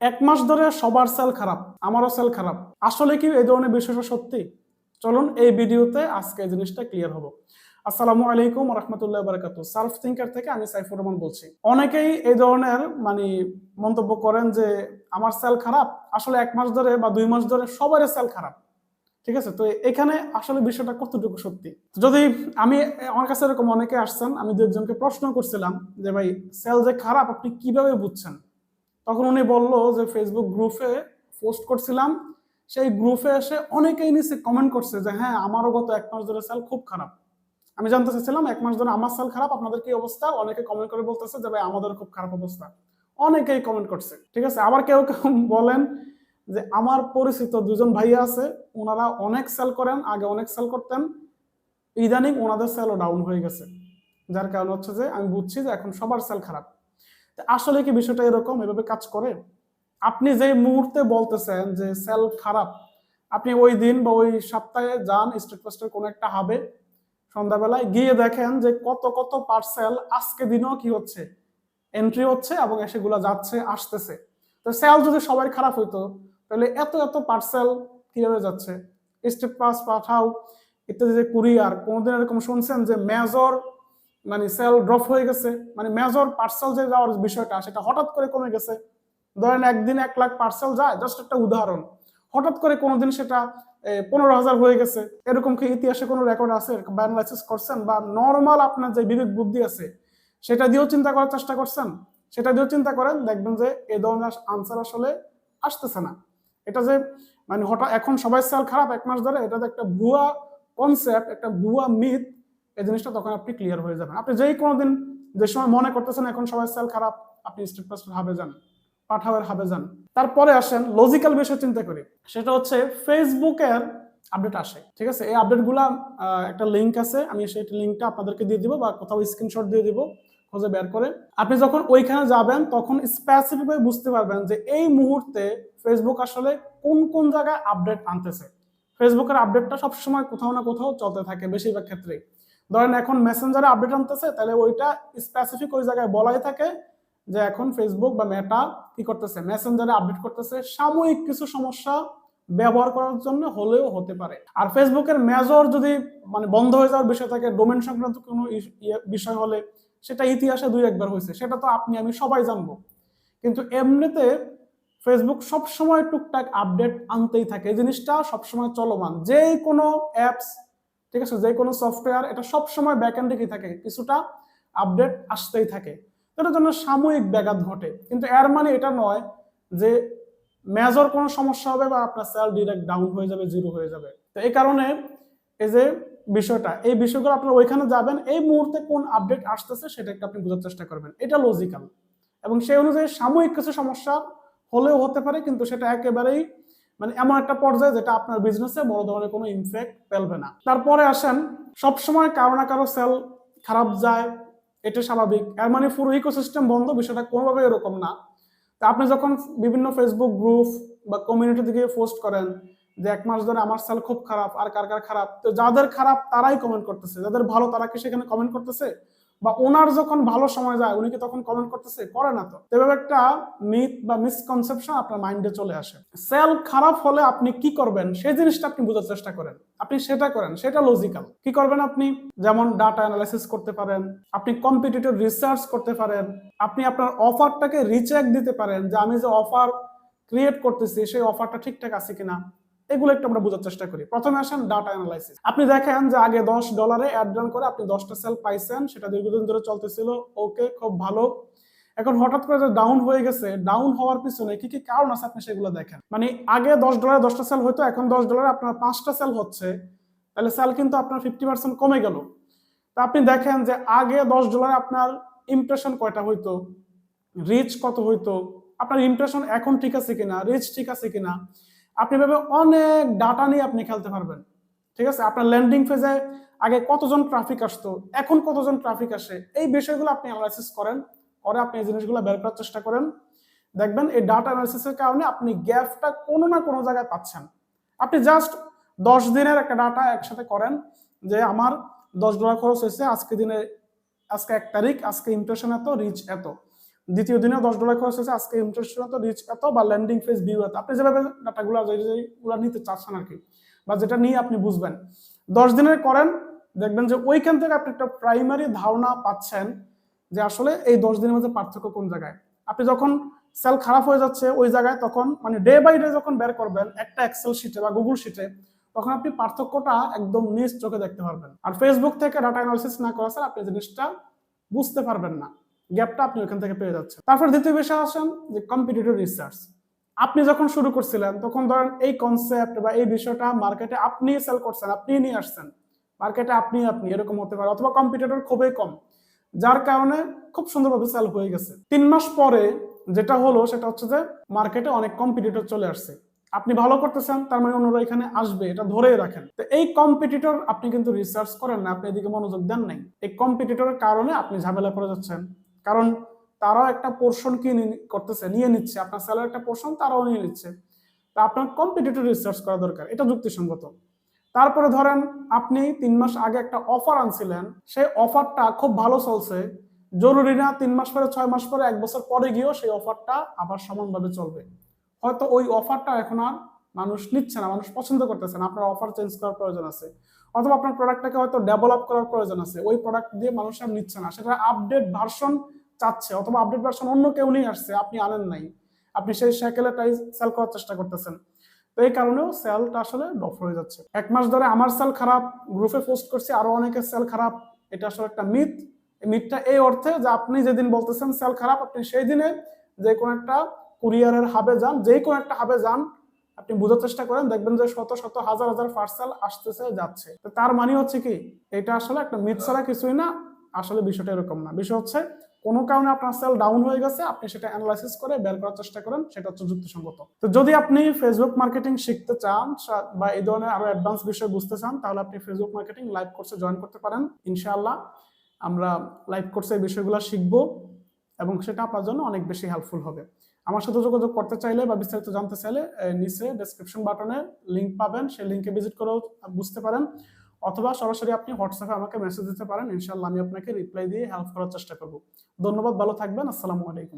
এক মাস ধরে সবার সেল খারাপ, আমারও সেল খারাপ। আসলে কি এই ধরনের বিষয়টা সত্যি? চলুন এই ভিডিওতে আজকে এই জিনিসটা ক্লিয়ার হব আসসালামু আলাইকুম রহমতুল্লাহ বারকাত সার্ফ থিঙ্কার থেকে আমি সাইফুর রহমান বলছি। অনেকেই এই ধরনের মানে মন্তব্য করেন যে, আমার সেল খারাপ। আসলে এক মাস ধরে বা দুই মাস ধরে সবারই সেল খারাপ। ঠিক আছে? তো এখানে আসলে বিষয়টা কতটুকু সত্যি? যদি আমি, আমার কাছে এরকম অনেকে আসছেন, আমি দু একজনকে প্রশ্ন করছিলাম যে, ভাই সেল যে খারাপ, আপনি কীভাবে বুঝছেন? তখন উনি বলল যে ফেসবুক গ্রুপে পোস্ট করছিলাম। সেই গ্রুপে এসে অনেকেই নিচে কমেন্ট করছে যে হ্যাঁ আমারও গত এক মাস ধরে সেল খুব খারাপ। আমি জানতে চাচ্ছিলাম এক মাস ধরে আমার সেল খারাপ, আপনাদের কি অবস্থা? অনেকে কমেন্ট করে বলতেছে যে, ভাই আমাদের খুব খারাপ অবস্থা। অনেকেই কমেন্ট করছে, ঠিক আছে? আবার কেউ কেউ বলেন যে, আমার পরিচিত দুজন ভাইয়া আছে ওনারা অনেক সেল করেন, আগে অনেক সেল করতেন। ইদানিং ওনাদের সেলও ডাউন হয়ে গেছে। যার কারণ হচ্ছে যে, আমি বুঝছি যে এখন সবার সেল খারাপ। আসলে কি বিষয়টা এরকম? এভাবে কাজ করে? আপনি যে মুহূর্তে বলতেছেন যে সেল খারাপ, আপনি ওই দিন বা ওই সপ্তাহে যান স্টেট পোস্টের কোনো একটা হাবে সন্ধ্যাবেলায় গিয়ে দেখেন যে কত কত পার্সেল আজকে দিনেও কি হচ্ছে? এন্ট্রি হচ্ছে এবং সেগুলো যাচ্ছে, আসতেছে। তো সেল যদি সবাই খারাপ হইতো, তাহলে এত এত পার্সেল কীভাবে যাচ্ছে? স্টেট পাস পাঠাও, ইত্যাদি যে কুরিয়ার কোনোদিন এরকম শুনছেন যে মেজর মানে সেল ড্রপ হয়ে গেছে। মানে মেজর পার্সেল যে যাওয়ার বিষয়টা, সেটা হঠাৎ করে কমে গেছে। ধরেন একদিন এক লাখ পার্সেল যায় জাস্ট একটা উদাহরণ। হঠাৎ করে কোনোদিন সেটা পনেরো হাজার হয়ে গেছে। এরকম কি ইতিহাসে কোনো রেকর্ড আছে? অ্যানালাইসিস করছেন? বা নর্মাল আপনার যে বিবেক বুদ্ধি আছে, সেটা দিয়েও চিন্তা করার চেষ্টা করছেন? সেটা দিয়েও চিন্তা করেন, দেখবেন যে এই ধরনের আনসার আসলে আসতেছে না। এটা যে মানে হঠাৎ, এখন সবাই সেল খারাপ, এক মাস ধরে এটা একটা ভুয়া কনসেপ্ট একটা ভুয়া মিথ এই জিনিসটা তখন আপনি ক্লিয়ার হয়ে যাবেন। আপনি যেই কোনোদিন যে সময় মনে করতেছেন এখন সবাই সেল খারাপ, আপনি স্টেট হাবে যান পাঠাওয়ের হাবে যান। তারপরে আসেন লজিক্যাল বিষয় চিন্তা করি। সেটা হচ্ছে ফেসবুকের আপডেট আসে, ঠিক আছে? এই আপডেটগুলা একটা লিঙ্ক আছে, আমি সেই লিঙ্কটা আপনাদেরকে দিয়ে দিব বা কোথাও স্ক্রিনশট দিয়ে দিব, খুঁজে বের করে। আপনি যখন ওইখানে যাবেন, তখন স্পেসিফিক বুঝতে পারবেন যে এই মুহূর্তে ফেসবুক আসলে কোন কোন জায়গায় আপডেট আনতেছে। ফেসবুকের আপডেটটা সবসময় কোথাও না কোথাও চলতে থাকে, বেশিরভাগ ক্ষেত্রে ধরেন এখন মেসেঞ্জারে আপডেট আনতেছে, তাহলে ওইটা স্পেসিফিক ওই জায়গায় বলাই থাকে যে এখন ফেসবুক বা মেটা কি করতেছে? মেসেঞ্জারে আপডেট করতেছে। সাময়িক কিছু সমস্যা ব্যবহার করার জন্য হলেও হতে পারে। আর ফেসবুকের মেজর যদি মানে বন্ধ হয়ে যাওয়ার বিষয় থাকে ডোমেন সংক্রান্ত কোনো বিষয় হলে সেটা ইতিহাসে দুই একবার হয়েছে। সেটা তো আপনি, আমি সবাই জানব। কিন্তু এমনিতে ফেসবুক সবসময় টুকটাক আপডেট আনতেই থাকে। এই জিনিসটা সবসময় চলমান। যে কোনো অ্যাপস ঠিক আছে? যে কোনো সফটওয়্যার এটা সবসময় ব্যাকএন্ডে কি থাকে, কিছুটা আপডেট আসতেই থাকে। এটার জন্য সাময়িক ব্যাঘাত ঘটে। কিন্তু এর মানে এটা নয় যে মেজর কোনো সমস্যা হবে বা আপনার সেল ডিরেক্ট ডাউন হয়ে যাবে জিরো হয়ে যাবে। তো এই কারণে এই যে বিষয়টা, এই বিষয়গুলো আপনার ওইখানে যাবেন, এই মুহূর্তে কোন আপডেট আসতেছে সেটা একটু আপনি বোঝার চেষ্টা করবেন। এটা লজিক্যাল এবং সেই অনুযায়ী সাময়িক কিছু সমস্যা হলেও হতে পারে, কিন্তু সেটা একেবারেই মানে এমন একটা পর্যায়ে যেটা আপনার বিজনেসে বড় ধরনের কোনো ইমফেক্ট ফেলবে না। তারপরে আসেন, সবসময় কারও না কারও সেল খারাপ যায়, এটা স্বাভাবিক। এর মানে পুরো ইকোসিস্টেম বন্ধ, বিষয়টা কোনোভাবে এরকম না। তা আপনি যখন বিভিন্ন ফেসবুক গ্রুপ বা কমিউনিটি থেকে পোস্ট করেন যে এক মাস ধরে আমার সেল খুব খারাপ, আর কার কার খারাপ, তো যাদের খারাপ তারাই কমেন্ট করতেছে, যাদের ভালো তারা কি সেখানে কমেন্ট করতেছে? বা ওনার যখন ভালো সময় যায়, উনি কি তখন কমেন্ট করতেছে? করে না তো। এভাবে একটা মিথ বা মিসকনসেপশন আপনার মাইন্ডে চলে আসে। সেল খারাপ হলে আপনি কি করবেন? সেই জিনিসটা আপনি বোঝার চেষ্টা করেন। আপনি সেটা করেন, সেটা লজিক্যাল কি করবেন আপনি? যেমন ডাটা অ্যানালাইসিস করতে পারেন, আপনি কম্পিটিটিভ রিসার্চ করতে পারেন, আপনি আপনার অফারটাকে রিচেক দিতে পারেন যে আমি যে অফার ক্রিয়েট করতেছি, সেই অফারটা ঠিকঠাক আছে কিনা? এগুলো একটু আমরা বোঝার চেষ্টা করি। প্রথমে আসেন ডাটা অ্যানালাইসিস আপনি দেখেন যে আগে দশ ডলারে অ্যাড রান করে আপনি দশটা সেল পাইছেন, সেটা দীর্ঘদিন ধরে চলতেছিল। ওকে খুব ভালো। এখন হঠাৎ করে যে ডাউন হয়ে গেছে ডাউন হওয়ার পিছনে কি কি কারণ আছে আপনি সেগুলো দেখেন? মানে আগে দশ ডলারে দশটা সেল হতো এখন দশ ডলারে আপনার পাঁচটা সেল হচ্ছে। তাহলে সেল কিন্তু আপনার ফিফটি পার্সেন্ট কমে গেল। তা আপনি দেখেন যে আগে দশ ডলারে আপনার ইমপ্রেশন কয়টা হইতো? রিচ কত হইতো? আপনার ইমপ্রেশন এখন ঠিক আছে কিনা? রিচ ঠিক আছে কিনা? আপনি ভাবে অনেক ডাটা নিয়ে আপনি খেলতে পারবেন। ঠিক আছে? আপনার ল্যান্ডিং ফেজে আগে কতজন ট্রাফিক আসতো, এখন কতজন ট্রাফিক আসে, এই বিষয়গুলো আপনি অ্যানালাইসিস করেন করে আপনি এই জিনিসগুলো বের করার চেষ্টা করেন। দেখবেন এই ডাটা অ্যানালাইসিসের কারণে আপনি গ্যাপটা কোনো না কোনো জায়গায় পাচ্ছেন। আপনি জাস্ট দশ দিনের একটা ডাটা একসাথে করেন যে আমার দশ ডলার খরচ হয়েছে, আজকে দিনে, আজকে এক তারিখ, আজকে ইমপ্রেশন এত রিচ এত। দ্বিতীয় দিনে দশ ডলার খরচ হয়েছে, আজকে ইন্টারেস্ট এত রিচ এত বা ল্যান্ডিং ফেস ভিউ এত। আপনি যেভাবে ডাটাগুলো যেগুলো নিতে চাচ্ছেন আর কি বা যেটা নিয়ে আপনি বুঝবেন। দশ দিনের করেন, দেখবেন যে ওইখান থেকে আপনি একটা প্রাইমারি ধারণা পাচ্ছেন যে আসলে এই দশ দিনের মধ্যে পার্থক্য কোন জায়গায়। আপনি যখন সেল খারাপ হয়ে যাচ্ছে ওই জায়গায়, তখন মানে ডে বাই ডে যখন বের করবেন একটা এক্সেল শিটে বা গুগল শিটে তখন আপনি পার্থক্যটা একদম নিজ চোখে দেখতে পারবেন। আর ফেসবুক থেকে ডাটা অ্যানালিসিস না করা স্যার আপনি জিনিসটা বুঝতে পারবেন না। গ্যাপটা আপনি ওখান থেকে পেয়ে যাচ্ছেন। তারপর দ্বিতীয় বিষয় আসেন যে কম্পিটিটিভ রিসার্চ আপনি যখন শুরু করছিলেন, তখন ধরেন এই কনসেপ্ট বা এই বিষয়টা মার্কেটে আপনি সেল করছেন, আপনি নিয়ে আসছেন। মার্কেটে আপনি আপনি, এরকম হতে পারে অথবা কম্পিটিটর খুবই কম। যার কারণে খুব সুন্দরভাবে সেল হয়ে গেছে। তিন মাস পরে যেটা হলো, সেটা হচ্ছে যে মার্কেটে অনেক কম্পিটিটর চলে আসছে। আপনি ভালো করতেছেন, তার মানে অন্যরা এখানে আসবে, এটা ধরেই রাখেন। তো এই কম্পিটিটর আপনি কিন্তু রিসার্চ করেন না, আপনি এদিকে মনোযোগ দেন নাই। এই কম্পিটিটরের কারণে আপনি ঝামেলা পড়ে যাচ্ছেন। কারণ তারাও একটা পোর্শন কি করতেছে, নিয়ে নিচ্ছে। আপনার স্যালারি একটা পোর্শন তারাও নিয়ে নিচ্ছে। তা আপনার কম্পিটিটিভ রিসার্চ করা দরকার, এটা যুক্তিসঙ্গত। তারপরে ধরেন আপনি তিন মাস আগে একটা অফার আনছিলেন, সেই অফারটা খুব ভালো চলছে। জরুরি না তিন মাস পরে, ছয় মাস পরে, এক বছর পরে গিয়েও সেই অফারটা আবার সমানভাবে চলবে। হয়তো ওই অফারটা এখন আর মানুষ নিচ্ছে না, মানুষ পছন্দ করতেছে না, আপনার অফার চেঞ্জ করার প্রয়োজন আছে। অথবা আপনার প্রোডাক্টটাকে হয়তো ডেভেলপ করার প্রয়োজন আছে, ওই প্রোডাক্ট দিয়ে মানুষ আর নিচ্ছে না, সেটা আপডেট ভার্সন চাচ্ছে, অথবা আপডেট ভার্সন অন্য কেউ নিয়ে আসছে, আপনি আনেন নাই। আপনি সেই সাইকেলটাই সেল করার চেষ্টা করতেছেন। তো এই কারণেও সেলটা আসলে ডফ হয়ে যাচ্ছে। এক মাস ধরে আমার সেল খারাপ গ্রুপে পোস্ট করছি, আরও অনেকের সেল খারাপ, এটা আসলে একটা মিথ মিথটা এই অর্থে যে আপনি যেদিন বলতেছেন সেল খারাপ, আপনি সেই দিনে যে কোনো একটা কুরিয়ারের হাবে যান যে কোনো একটা হাবে যান আপনি বোঝার চেষ্টা করেন, দেখবেন যে শত শত হাজার হাজার পার্সেল আসতেছে, যাচ্ছে। তো তার মানে হচ্ছে কি, এটা আসলে একটা মিথ ছাড়া কিছুই না, আসলে বিষয়টা এরকম না। বিষয় হচ্ছে, কোনো কারণে আপনার সেল ডাউন হয়ে গেছে, আপনি সেটা অ্যানালাইসিস করে বের করার চেষ্টা করেন, সেটা হচ্ছে যুক্তিসঙ্গত। তো যদি আপনি ফেসবুক মার্কেটিং শিখতে চান বা এই ধরনের আরও অ্যাডভান্স বিষয় বুঝতে চান, তাহলে আপনি ফেসবুক মার্কেটিং লাইভ কোর্সে জয়েন করতে পারেন, ইনশাআল্লাহ। আমরা লাইভ কোর্সে বিষয়গুলো শিখব। এবং সেটা আপনার জন্য অনেক বেশি হেল্পফুল হবে। আমার সাথে যোগাযোগ করতে চাইলে বা বিস্তারিত জানতে চাইলে নিচে ডেসক্রিপশন বাটনে লিঙ্ক পাবেন। সেই লিঙ্কে ভিজিট করেও বুঝতে পারেন। অথবা সরাসরি আপনি হোয়াটসঅ্যাপে আমাকে মেসেজ দিতে পারেন। ইনশাল্লাহ আমি আপনাকে রিপ্লাই দিয়ে হেল্প করার চেষ্টা করব। ধন্যবাদ, ভালো থাকবেন। আসসালামু আলাইকুম।